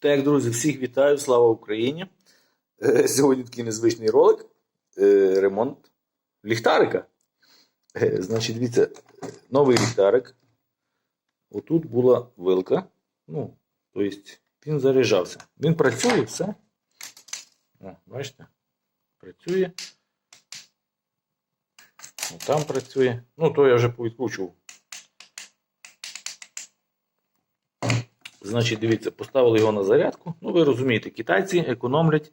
Так, друзі, всіх вітаю, слава Україні. Е, Сьогодні такий незвичний ролик. Е, Ремонт ліхтарика. Е, Значить, дивіться, новий ліхтарик. Отут була вилка. Ну, тобто він заряджався. Він працює, все. О, бачите? Працює. О, Там працює. Ну, то я вже повідкручував. Значить, дивіться, поставили його на зарядку. Ну, ви розумієте, китайці економлять.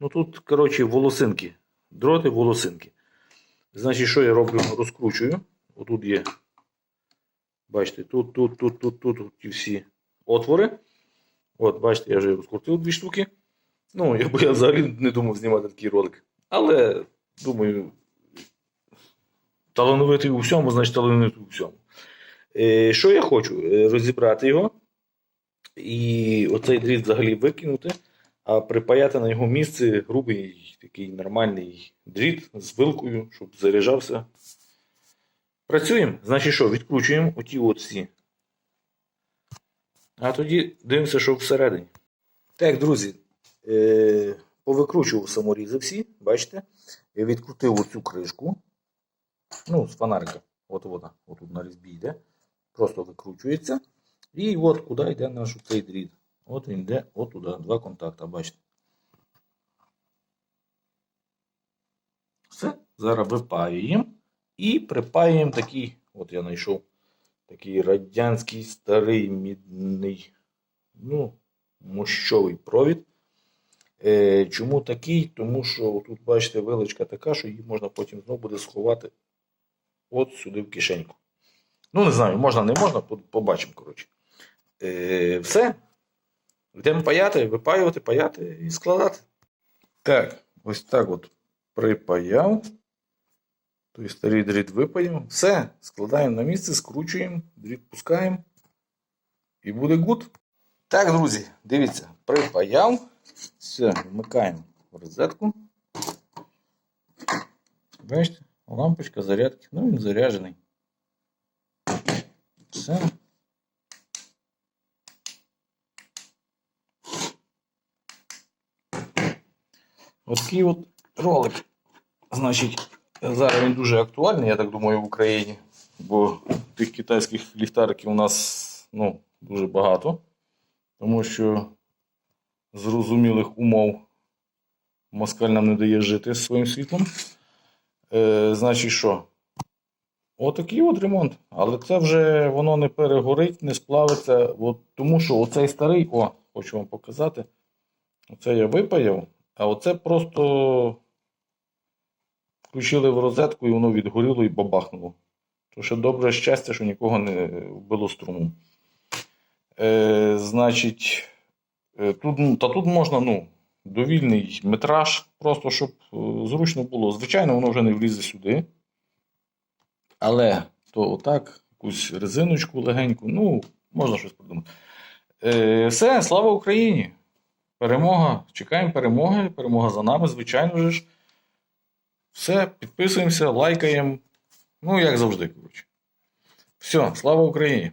Ну тут, коротше, волосинки. Дроти, волосинки. Значить, що я роблю? Розкручую. Отут є. Бачите, тут, тут, тут, тут, тут, тут всі отвори. От, бачите, я вже розкрутив дві штуки. Ну, я, бо я взагалі не думав знімати такий ролик. Але, думаю, талановитий у всьому, значить талановитий у всьому. Е, що я хочу? Е, Розібрати його. І оцей дріт взагалі викинути, а припаяти на його місце грубий такий нормальний дріт з вилкою, щоб заряджався. Працюємо. Значить що, відкручуємо оті от всі. А тоді дивимося, що всередині. Так, друзі, е- повикручував саморізи всі, бачите? Я відкрутив оцю кришку. Ну, з фонарика. От вона, отут на різьбі йде. Просто викручується. І от куди йде наш цей дріт. От він йде от туди. Два контакти, бачите. Все. Зараз випаюємо. І припаюємо такий, от я знайшов такий радянський старий мідний, ну, мощовий провід. Е, чому такий? Тому що тут, бачите, вилочка така, що її можна потім знову буде сховати от сюди в кишеньку. Ну, не знаю, можна, не можна, побачимо, коротше. Е, все. Йдемо паяти, випаювати, паяти і складати. Так, ось так от припаяв. Тобто старий дріт випаяв. Все, складаємо на місце, скручуємо, дріт пускаємо. І буде гуд. Так, друзі, дивіться, припаяв. Все, вмикаємо в розетку. Бачите, лампочка зарядки. Ну, він заряджений. Все. Ось такий от ролик. Значить, зараз він дуже актуальний, я так думаю, в Україні. Бо тих китайських ліхтариків у нас ну, дуже багато. Тому що зрозумілих умов москаль нам не дає жити своїм світлом. Е, значить, що? Отакий от ремонт. Але це вже воно не перегорить, не сплавиться. От, тому що оцей старий, о, хочу вам показати. Оце я випаяв, а оце просто включили в розетку і воно відгоріло і бабахнуло. То ще добре щастя, що нікого не вбило струму. Е, значить, е, тут, та тут можна ну, довільний метраж, просто щоб е, зручно було. Звичайно, воно вже не влізе сюди. Але то отак, якусь резиночку легеньку, ну, можна щось придумати. Е, все, слава Україні! Перемога. Чекаємо перемоги. Перемога за нами, звичайно ж. Все, підписуємося, лайкаємо. Ну, як завжди, коротше. Все, слава Україні!